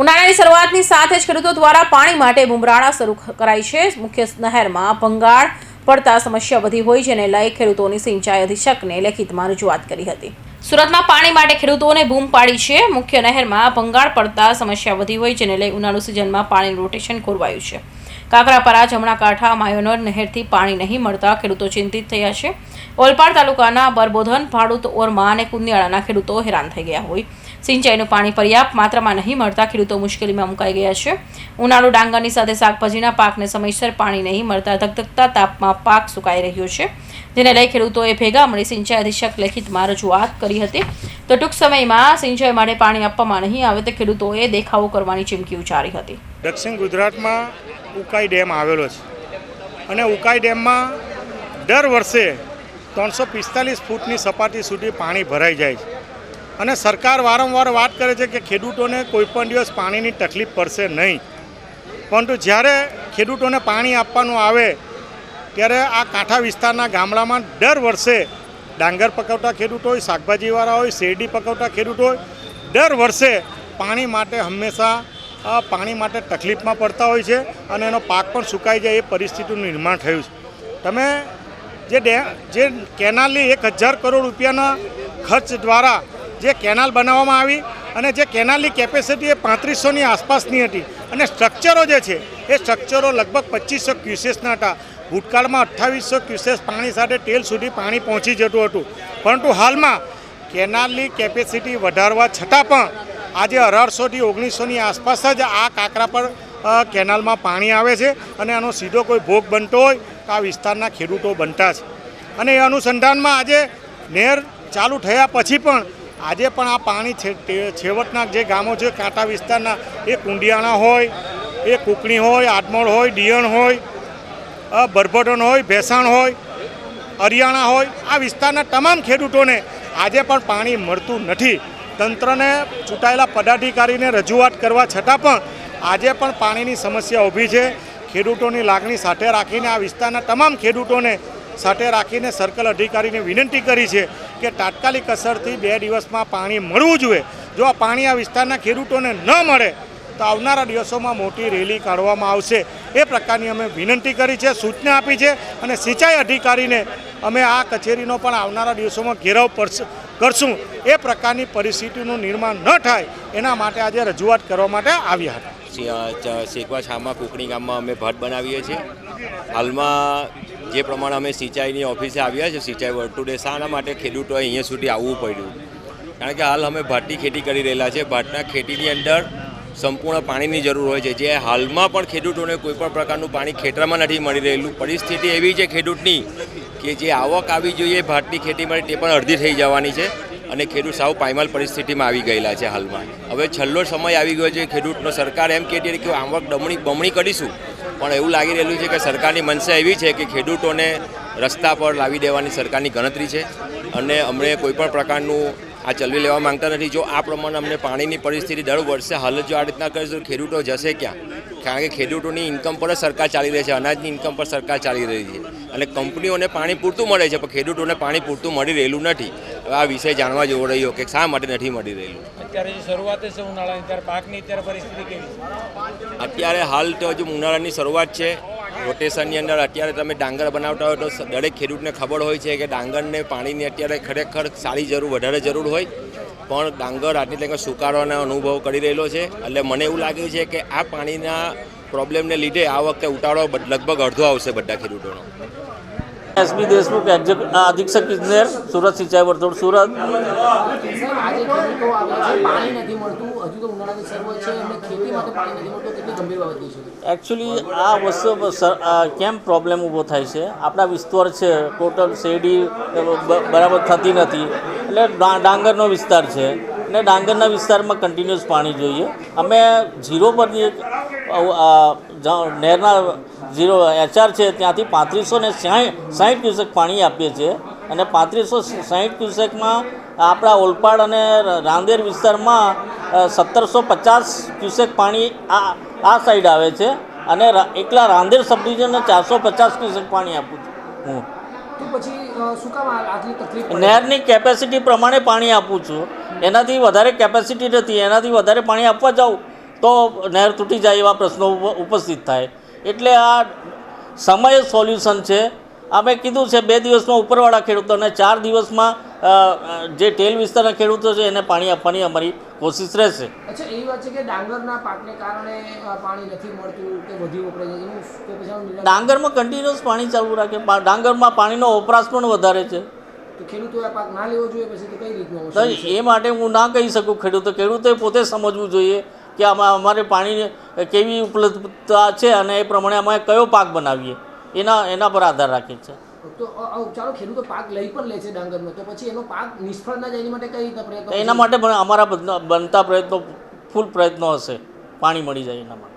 ઉનાળાની શરૂઆતની સાથે જ ખેડૂતો દ્વારા પાણી માટે બુમરાળા શરૂ કરાઈ છે. મુખ્ય નહેરમાં ભંગાળ પડતા સમસ્યા વધી હોય જેને લઈ ખેડૂતોની સિંચાઈ અધિક્ષકને લેખિતમાં રજૂઆત કરી હતી. સુરતમાં પાણી માટે ખેડૂતોને બૂમ પાડી છે. મુખ્ય નહેરમાં ભંગાળ પડતા સમસ્યા વધી હોય જેને લઈ ઉનાળુ સિઝનમાં પાણીનું રોટેશન ખોરવાયું છે. કાકરાપરા જમણા કાંઠા, માયોનર નહેરથી પાણી નહીં મળતા ખેડૂતો ચિંતિત થયા છે. ઓલપાડ તાલુકાના બરબોધન, ભાડુત, ઓરમા અને કુંદિયાળાના ખેડૂતો હેરાન થઈ ગયા હોય. સિંચાઈનું પાણી પર્યાપ્ત માત્રામાં નહીં મળતા ખેડૂતો મુશ્કેલીમાં મુકાઈ ગયા છે. ઉનાળુ ડાંગરની સાથે શાકભાજીના પાકને સમયસર પાણી નહીં મળતા ધગધગતા તાપમાં પાક સુકાઈ રહ્યો છે. જેને લઈ ખેડૂતોએ ભેગા મળી સિંચાઈ અધિક્ષક લેખિતમાં રજૂઆત કરી હતી. તો ટૂંક સમયમાં સિંચાઈ માટે પાણી આપવામાં નહીં આવે તો ખેડૂતોએ દેખાવો કરવાની ચીમકી ઉચ્ચારી હતી. દક્ષિણ ગુજરાતમાં ઉકાઈ ડેમ આવેલો છે. અને ઉકાઈ ડેમમાં દર વર્ષે ત્રણસો પિસ્તાલીસ ફૂટની સપાટી સુધી પાણી ભરાઈ જાય છે. અને સરકાર વારંવાર વાત કરે છે કે ખેડૂતોને કોઈપણ દિવસ પાણીની તકલીફ પડશે નહીં. પરંતુ જ્યારે ખેડૂતોને પાણી આપવાનું આવે, ત્યારે આ કાંઠા વિસ્તારના ગામડામાં દર વર્ષે ડાંગર પકવતા ખેડૂતો હોય, શાકભાજીવાળા હોય, શેરડી પકવતા ખેડૂતો હોય, દર વર્ષે પાણી માટે હંમેશા પાણી માટે તકલીફમાં પડતા હોય છે અને એનો પાક પણ સુકાઈ જાય એ પરિસ્થિતિનું નિર્માણ થયું છે. તમે જે ડે, જે કેનાલની એક હજાર કરોડ રૂપિયાના ખર્ચ દ્વારા જે કેનાલ બનાવવામાં આવી અને જે કેનાલની કેપેસિટી એ પાંત્રીસોની આસપાસની હતી. અને સ્ટ્રક્ચરો જે છે, એ સ્ટ્રક્ચરો લગભગ પચીસો ક્યુસેસના હતા. ભૂતકાળમાં અઠ્ઠાવીસો ક્યુસેસ પાણી સાથે ટેલ સુધી પાણી પહોંચી જતું હતું. પરંતુ હાલમાં કેનાલની કેપેસિટી વધારવા છતાં પણ આજે અઢારસોથી ઓગણીસોની આસપાસ જ આ કાંકરા પર કેનાલમાં પાણી આવે છે અને આનો સીધો કોઈ ભોગ બનતો હોય તો આ વિસ્તારના ખેડૂતો બનતા છે. અને એ અનુસંધાનમાં આજે નહેર ચાલુ થયા પછી પણ આજે પણ આ પાણી છેવટના જે ગામો છે, કાંટા વિસ્તારના, એ કુંડિયાણા હોય, એ કુકણી હોય આડમોળ હોય દિયણ હોય બરભટન હોય, ભેસાણ હોય, હરિયાણા હોય, આ વિસ્તારના તમામ ખેડૂતોને આજે પણ પાણી મળતું નથી. તંત્રને ચૂંટાયેલા પદાધિકારીને રજૂઆત કરવા છતાં પણ આજે પણ પાણીની સમસ્યા ઊભી છે. ખેડૂતોની લાગણી સાથે રાખીને આ વિસ્તારના તમામ ખેડૂતોને સાથે રાખીને સર્કલ અધિકારીને વિનંતી કરી છે કે તાત્કાલિક અસરથી બે દિવસમાં પાણી મળવું જોઈએ. જો આ પાણી આ વિસ્તારના ખેડૂતોને ન મળે, તો આવનારા દિવસોમાં મોટી રેલી કાઢવામાં આવશે. એ પ્રકારની અમે વિનંતી કરી છે, સૂચના આપી છે અને સિંચાઈ અધિકારીને અમે આ કચેરીનો પણ આવનારા દિવસોમાં ઘેરાવ કરશું. એ પ્રકારની પરિસ્થિતિનું નિર્માણ ન થાય, એના માટે આજે રજૂઆત કરવા માટે આવ્યા હતા. શેકવા છામા કુકણી ગામમાં અમે ભટ્ટ બનાવીએ છીએ. હાલમાં જે પ્રમાણે અમે સિંચાઈની ઓફિસે આવ્યા છે, સિંચાઈ વર્તુળે શાના માટે ખેડૂતોએ અહીંયા સુધી આવવું પડ્યું. કારણ કે હાલ અમે ભાતની ખેતી કરી રહેલા છે, ભાતના ખેતીની અંદર સંપૂર્ણ પાણીની જરૂર હોય છે. જે હાલમાં પણ ખેડૂતોને કોઈપણ પ્રકારનું પાણી ખેતરમાં નથી મળી રહેલું. પરિસ્થિતિ એવી છે ખેડૂતની કે જે આવક આવી જોઈએ ભાતની ખેતી માટે તે પણ અડધી થઈ જવાની છે અને ખેડૂત સાવ પાયમાલ પરિસ્થિતિમાં આવી ગયેલા છે હાલમાં. હવે છેલ્લો સમય આવી ગયો છે, ખેડૂતનો સરકાર એમ કહેતી હતી કે આવક ડમણી બમણી કરીશું. પણ એવું લાગી રહેલું છે કે સરકારની મનસા એવી છે કે ખેડૂતોને રસ્તા પર લાવી દેવાની સરકારની ગણતરી છે અને અમને કોઈપણ પ્રકારનું આ ચલવી લેવા માંગતા નથી. જો આ પ્રમાણે અમને પાણીની પરિસ્થિતિ દર વર્ષે હાલ જો આ રીતના કરીશું તો ખેડૂતો જશે ક્યાં? કારણ કે ખેડૂતોની ઇન્કમ પર જ સરકાર ચાલી રહી છે, અનાજની ઇન્કમ પર સરકાર ચાલી રહી છે અને કંપનીઓને પાણી પૂરતું મળે છે, પણ ખેડૂતોને પાણી પૂરતું મળી રહેલું નથી. આ વિષય જાણવા જેવો રહ્યો કે શા માટે નથી મળી રહેલું? અત્યારે હાલ તો હજુ ઉનાળાની શરૂઆત છે. રોટેશનની અંદર અત્યારે તમે ડાંગર બનાવતા હોય તો દરેક ખેડૂતને ખબર હોય છે કે ડાંગરને પાણીની અત્યારે ખરેખર સારી જરૂર, વધારે જરૂર હોય. પણ ડાંગર આટલી તકે સુકારોનો અનુભવ કરી રહેલો છે. એટલે મને એવું લાગે છે કે આ પાણીના પ્રોબ્લેમને લીધે આ વખતે ઉતાળો લગભગ અડધો આવશે બધા ખેડૂતોનો. એસબી દેશમુખ અધિક્ષક ઇજનેર સુરત સિંચાઈ વર્તુળ સુરત. એકચ્યુઅલી આ વસ્તુ કેમ પ્રોબ્લેમ ઊભો થાય છે? આપણા વિસ્તાર છે ટોટલ શેરડી બરાબર થતી નથી. એટલે ડાંગરનો વિસ્તાર છે. અને ડાંગરના વિસ્તારમાં કન્ટિન્યુઅસ પાણી જોઈએ. અમે ઝીરો પરની નહેરના ઝીરો એચઆર છે, ત્યાંથી પાંત્રીસો ને સાહીઠ ક્યુસેક પાણી આપીએ છીએ. અને પાંત્રીસો સાહીઠ ક્યુસેકમાં આપણા ઓલપાડ અને રાંદેર વિસ્તારમાં સત્તરસો પચાસ ક્યુસેક પાણી આ આ સાઈડ આવે છે. અને એકલા રાંદેર સબ ડિવિઝનને ચારસો પચાસ ક્યુસેક પાણી આપું છું. હું. પછી નહેરની કેપેસિટી પ્રમાણે પાણી આપું છું. એનાથી વધારે કેપેસિટી નથી, એનાથી વધારે પાણી આપવા જાઉં તો નહેર તૂટી જાય એવા પ્રશ્નો ઉપ- ઉપસ્થિત થાય. એટલે આ સમય સોલ્યુશન છે. અમે કીધું છે બે દિવસમાં ઉપરવાળા ખેડૂતોને, ચાર દિવસમાં જે ટેલ વિસ્તારના ખેડૂતો છે એને પાણી આપવાની અમારી કોશિશ રહેશે. અચ્છા એવી વાત છે કે ડાંગરના પાકને કારણે પાણી નથી મળતું કે વધુ વપરાય છે? પછી ડાંગરમાં કન્ટિન્યુઅસ પાણી ચાલુ રાખે. ડાંગરમાં પાણીનો વપરાશ પણ વધારે છે. તો ખેડૂતોએ પાક ના લેવો જોઈએ પછી તો કઈ રીતનું એ માટે હું ના કહી શકું ખેડૂતો. ખેડૂતોએ પોતે સમજવું જોઈએ કે આમાં અમારે પાણી કેવી ઉપલબ્ધતા છે અને એ પ્રમાણે અમે કયો પાક બનાવીએ. એના એના પર આધાર રાખે છે. તો ચાલો ખેડૂતો પાક લઈ પણ લે છે ડાંગરનો તો પછી એનો પાક નિષ્ફળ ના જાય એની માટે કઈ રીતના પ્રયત્ન એના માટે પણ અમારા બનતા પ્રયત્નો ફૂલ પ્રયત્નો હશે. પાણી મળી જાય એના માટે.